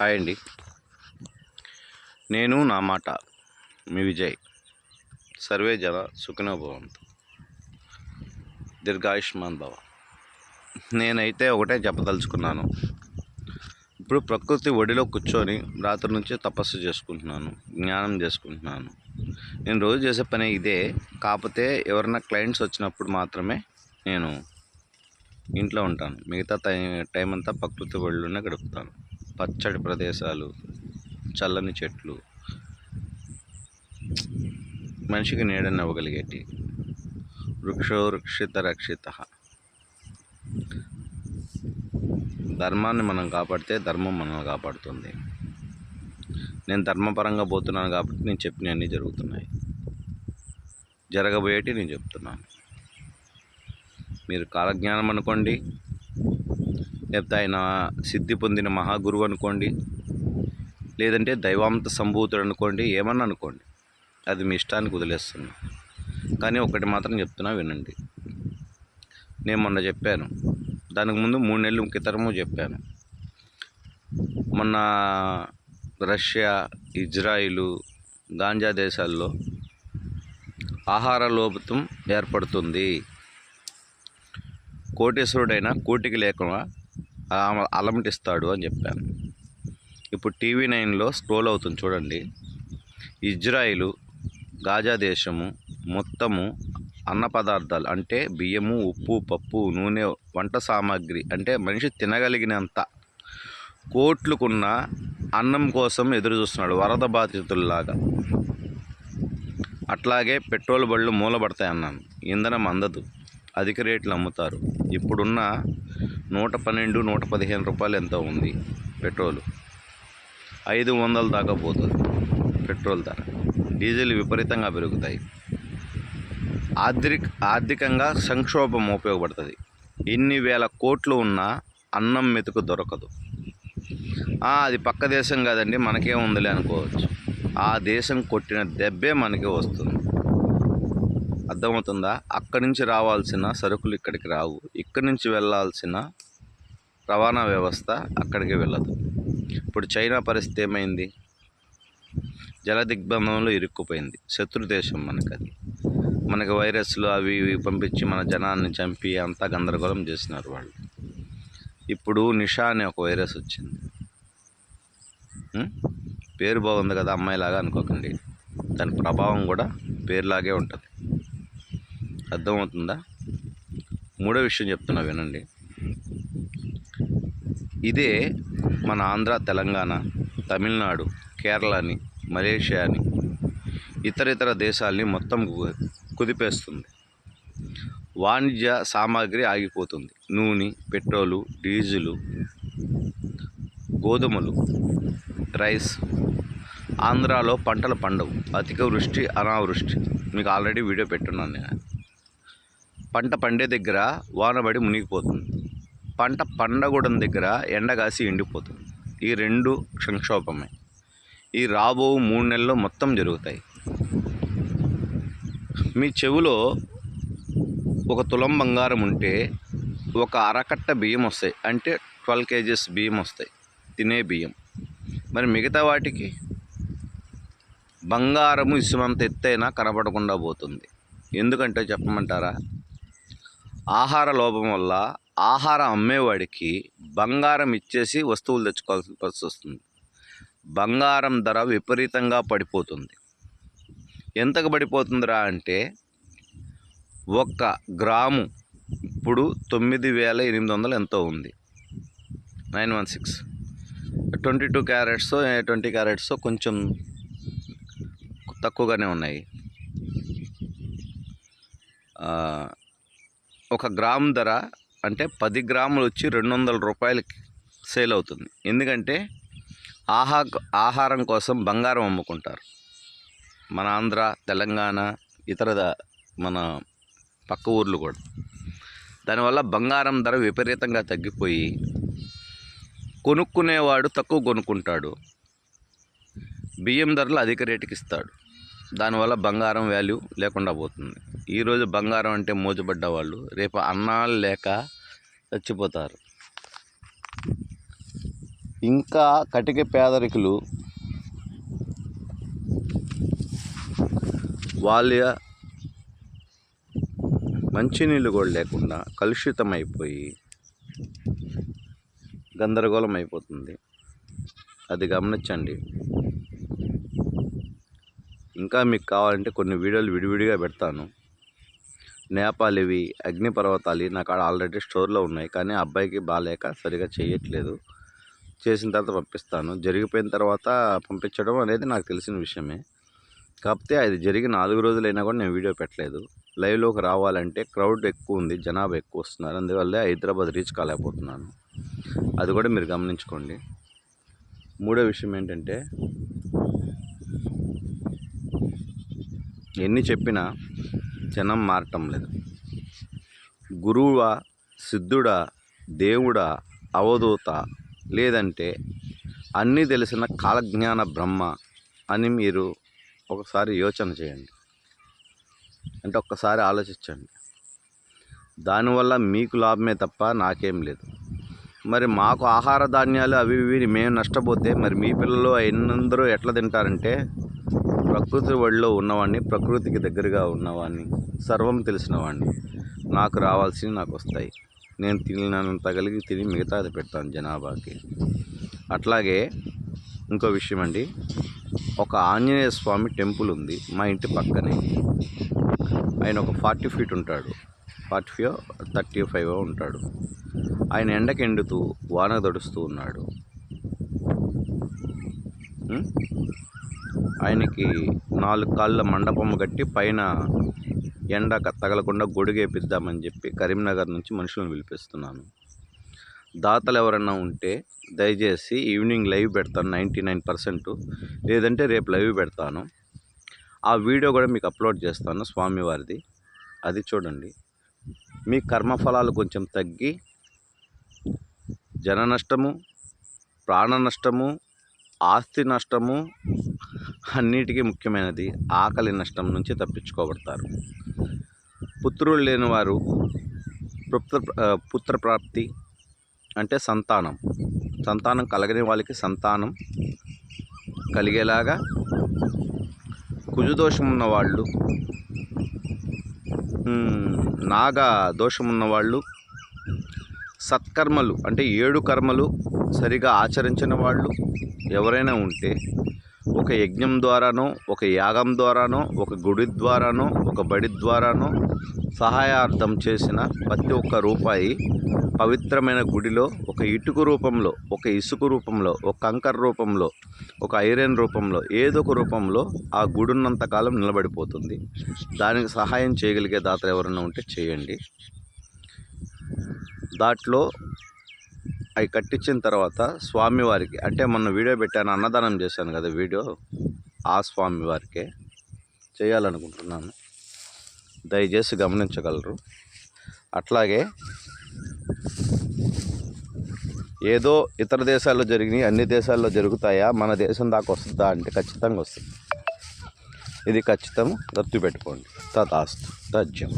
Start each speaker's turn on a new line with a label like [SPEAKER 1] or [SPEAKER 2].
[SPEAKER 1] Hi అండి నేను నా మాట మీ విజయ్. సర్వే జన సుఖనోభవంతు. దీర్ఘాయుష్మాన్ భవ. నేనైతే ఒకటే చెప్పదలుచుకున్నాను. ఇప్పుడు ప్రకృతి ఒడిలో కూర్చొని రాత్రి నుంచి తపస్సు చేసుకుంటున్నాను జ్ఞానం చేసుకుంటున్నాను. నేను రోజు చేసే పని ఇదే. కాకపోతే ఎవరైనా క్లయింట్స్ వచ్చినప్పుడు మాత్రమే నేను ఇంట్లో ఉంటాను. మిగతా టైం టైం అంతా ప్రకృతి ఒడిలోనే గడుపుతాను. పచ్చడి ప్రదేశాలు చల్లని చెట్లు మనిషికి నీడని ఇవ్వగలిగేటి వృక్షో రక్షిత రక్షిత. ధర్మాన్ని మనం కాపాడితే ధర్మం మనల్ని కాపాడుతుంది. నేను ధర్మపరంగా పోతున్నాను కాబట్టి నేను చెప్పినవన్నీ జరుగుతున్నాయి. జరగబోయేటి నేను చెప్తున్నాను. మీరు కాలజ్ఞానం అనుకోండి లేకపోతే ఆయన సిద్ధి పొందిన మహాగురువు అనుకోండి లేదంటే దైవాంత సంభూతుడు అనుకోండి ఏమన్నా అనుకోండి అది మీ ఇష్టానికి వదిలేస్తున్నా. కానీ ఒకటి మాత్రం చెప్తున్నా వినండి. నేను మొన్న చెప్పాను. దానికి ముందు మూడు నెలల క్రితము చెప్పాను. మొన్న రష్యా ఇజ్రాయిలు గాంజా దేశాల్లో ఆహార లోపత్వం ఏర్పడుతుంది. కోటేశ్వరుడైనా కోటికి లేకుండా అలమటిస్తాడు అని చెప్పాను. ఇప్పుడు టీవీ నైన్లో స్క్రోల్ అవుతుంది చూడండి. ఇజ్రాయిలు గాజా దేశము మొత్తము అన్న పదార్థాలు అంటే బియ్యము ఉప్పు పప్పు నూనె వంట సామాగ్రి అంటే మనిషి తినగలిగినంత కోట్లుకున్న అన్నం కోసం ఎదురు చూస్తున్నాడు వరద బాధితుల్లాగా. అట్లాగే పెట్రోల్ బళ్ళు మూలబడతాయి అన్నాను ఇంధనం అందదు. అధిక రేట్లు అమ్ముతారు. ఇప్పుడున్న నూట పన్నెండు నూట పదిహేను రూపాయలు ఎంతో ఉంది? పెట్రోలు. ఐదు వందల దాకా పోతుంది పెట్రోల్ ధర. డీజిల్ విపరీతంగా పెరుగుతాయి. ఆర్థిక ఆర్థికంగా సంక్షోభం ఉపయోగపడుతుంది. ఎన్ని వేల కోట్లు ఉన్నా అన్నం మెతుకు దొరకదు. అది పక్క దేశం కాదండి మనకే ఉందిలే అనుకోవచ్చు. ఆ దేశం కొట్టిన దెబ్బే మనకే వస్తుంది. అర్థమవుతుందా? అక్కడి నుంచి రావాల్సిన సరుకులు ఇక్కడికి రావు. ఇక్కడి నుంచి వెళ్ళాల్సిన రవాణా వ్యవస్థ అక్కడికి వెళ్ళదు. ఇప్పుడు చైనా పరిస్థితి ఏమైంది? జల దిగ్బంధంలో ఇరుక్కుపోయింది. శత్రు దేశం మనకి అది మనకి వైరస్లు అవి ఇవి పంపించి మన జనాన్ని చంపి అంతా గందరగోళం చేసినారు వాళ్ళు. ఇప్పుడు నిషా అనే ఒక వైరస్ వచ్చింది. పేరు బాగుంది కదా అమ్మాయిలాగా అనుకోకండి. దాని ప్రభావం కూడా పేరులాగే ఉంటుంది. అర్థమవుతుందా? మూడో విషయం చెప్తున్నా వినండి. ఇదే మన ఆంధ్ర తెలంగాణ తమిళనాడు కేరళని మలేషియాని ఇతర ఇతర దేశాల్ని మొత్తం కు- కుదిపేస్తుంది. వాణిజ్య సామాగ్రి ఆగిపోతుంది. నూనె పెట్రోలు డీజిలు గోధుమలు రైస్. ఆంధ్రాలో పంటలు పండవు. అధిక వృష్టి అనావృష్టి. మీకు ఆల్రెడీ వీడియో పెట్టున్నాను నేను. పంట పండే దగ్గర వానబడి మునిగిపోతుంది. పంట పండగూడెం దగ్గర ఎండగాసి ఎండిపోతుంది. ఈ రెండు సంక్షోభమే. ఈ రాబో మూడు నెలల్లో మొత్తం జరుగుతాయి. మీ చెవిలో ఒక తులం బంగారం ఉంటే ఒక అరకట్ట బియ్యం వస్తాయి. అంటే ట్వెల్వ్ కేజీస్ బియ్యం వస్తాయి. తినే బియ్యం. మరి మిగతా వాటికి? బంగారము ఇసుమంత ఎత్తైనా కనపడకుండా పోతుంది. ఎందుకంటే చెప్పమంటారా? ఆహార లోపం వల్ల ఆహారం అమ్మేవాడికి బంగారం ఇచ్చేసి వస్తువులు తెచ్చుకోవాల్సిన పరిస్థితి వస్తుంది. బంగారం ధర విపరీతంగా పడిపోతుంది. ఎంతకు పడిపోతుందిరా అంటే ఒక్క గ్రాము ఇప్పుడు తొమ్మిది వేల ఎనిమిది వందలు ఎంతో ఉంది. Nine one six. Twenty two carats twenty carats కొంచెం తక్కువగానే ఉన్నాయి. ఒక గ్రామ్ ధర అంటే పది గ్రాములు వచ్చి రెండు వందల రూపాయలకి సేల్ అవుతుంది. ఎందుకంటే ఆహా ఆహారం కోసం బంగారం అమ్ముకుంటారు. మన ఆంధ్ర తెలంగాణ ఇతర మన పక్క ఊర్లు కూడా. దానివల్ల బంగారం ధర విపరీతంగా తగ్గిపోయి కొనుక్కునేవాడు తక్కువ కొనుక్కుంటాడు. బియ్యం ధరలు అధిక రేటుకి ఇస్తాడు. దానివల్ల బంగారం వాల్యూ లేకుండా పోతుంది. ఈరోజు బంగారం అంటే మోజుపడ్డ వాళ్ళు రేపు అన్నాలు లేక చచ్చిపోతారు. ఇంకా కటిక పేదరికులు వాళ్ళ మంచినీళ్ళు కూడా లేకుండా కలుషితం అయిపోయి గందరగోళం అయిపోతుంది అది గమనించండి. ఇంకా మీకు కావాలంటే కొన్ని వీడియోలు విడివిడిగా పెడతాను. నేపాల్ ఇవి అగ్నిపర్వతాలు నా కాడ ఆల్రెడీ స్టోర్లో ఉన్నాయి. కానీ ఆ అబ్బాయికి బాగాలేక సరిగా చేయట్లేదు చేసిన తర్వాత పంపిస్తాను. జరిగిపోయిన తర్వాత పంపించడం అనేది నాకు తెలిసిన విషయమే. కాకపోతే అది జరిగి నాలుగు రోజులైనా కూడా నేను వీడియో పెట్టలేదు. లైవ్లోకి రావాలంటే క్రౌడ్ ఎక్కువ ఉంది జనాభా ఎక్కువ వస్తున్నారు. అందువల్లే హైదరాబాద్ రీచ్ కాలేకపోతున్నాను. అది కూడా మీరు గమనించుకోండి. మూడో విషయం ఏంటంటే ఎన్ని చెప్పినా జనం మారటం లేదు. గురువా సిద్ధుడా దేవుడా అవధూత లేదంటే అన్నీ తెలిసిన కాలజ్ఞాన బ్రహ్మ అని మీరు ఒకసారి యోచన చేయండి. అంటే ఒక్కసారి ఆలోచించండి. దానివల్ల మీకు లాభమే తప్ప నాకేం లేదు. మరి మాకు ఆహార ధాన్యాలు అవి ఇవి మేము నష్టపోతే మరి మీ పిల్లలు అయినందరూ ఎట్లా తింటారంటే ప్రకృతి ఒడిలో ఉన్నవాడిని ప్రకృతికి దగ్గరగా ఉన్నవాడిని సర్వం తెలిసినవాడిని నాకు రావాల్సినవి నాకు వస్తాయి. నేను తిననంత కలిగి తిని మిగతాది పెడతాను జనాభాకి. అట్లాగే ఇంకో విషయం అండి ఒక ఆంజనేయ స్వామి టెంపుల్ ఉంది మా ఇంటి పక్కనే. ఆయన ఒక ఫార్టీ ఫీట్ ఉంటాడు. ఫార్టీ ఫైవ్ థర్టీ ఫైవ్ ఉంటాడు. ఆయన ఎండకి ఎండుతూ వాన తడుస్తూ ఉన్నాడు. ఆయనకి నాలుగు కాళ్ళ మండపం కట్టి పైన ఎండ తగలకుండా గొడుగేపిద్దామని చెప్పి కరీంనగర్ నుంచి మనుషులను పిలిపిస్తున్నాను. దాతలు ఎవరన్నా ఉంటే దయచేసి ఈవినింగ్ లైవ్ పెడతాను నైంటీ నైన్ పర్సెంట్. లేదంటే రేపు లైవ్ పెడతాను. ఆ వీడియో కూడా మీకు అప్లోడ్ చేస్తాను స్వామివారిది. అది చూడండి. మీ కర్మఫలాలు కొంచెం తగ్గి జన నష్టము ప్రాణ నష్టము ఆస్తి నష్టము అన్నిటికీ ముఖ్యమైనది ఆకలి నష్టం నుంచి తప్పించుకోబడతారు. పుత్రులు లేని వారు పుత్ర పుత్రప్రాప్తి అంటే సంతానం. సంతానం కలగని వాళ్ళకి సంతానం కలిగేలాగా కుజుదోషం ఉన్న వాళ్ళు నాగ దోషం ఉన్న వాళ్ళు సత్కర్మలు అంటే ఏడు కర్మలు సరిగా ఆచరించిన వాళ్ళు ఎవరైనా ఉంటే ఒక యజ్ఞం ద్వారానో ఒక యాగం ద్వారానో ఒక గుడి ద్వారానో ఒక బడి ద్వారానో సహాయార్థం చేసిన ప్రతి ఒక్క రూపాయి పవిత్రమైన గుడిలో ఒక ఇటుక రూపంలో ఒక ఇసుక రూపంలో ఒక కంకర రూపంలో ఒక ఐరన్ రూపంలో ఏదో ఒక రూపంలో ఆ గుడి ఉన్నంత కాలం నిలబడిపోతుంది. దానికి సహాయం చేయగలిగే దాతలు ఎవరైనా ఉంటే చేయండి. దాంట్లో అవి కట్టించిన తర్వాత స్వామివారికి అంటే మొన్న వీడియో పెట్టాను అన్నదానం చేశాను కదా వీడియో ఆ స్వామివారికే చేయాలనుకుంటున్నాను. దయచేసి గమనించగలరు. అట్లాగే ఏదో ఇతర దేశాల్లో జరిగినాయి అన్ని దేశాల్లో జరుగుతాయా మన దేశం దాకా వస్తుందా అంటే ఖచ్చితంగా వస్తుంది. ఇది ఖచ్చితం గుర్తుపెట్టుకోండి. తదాస్తు. తథ్యం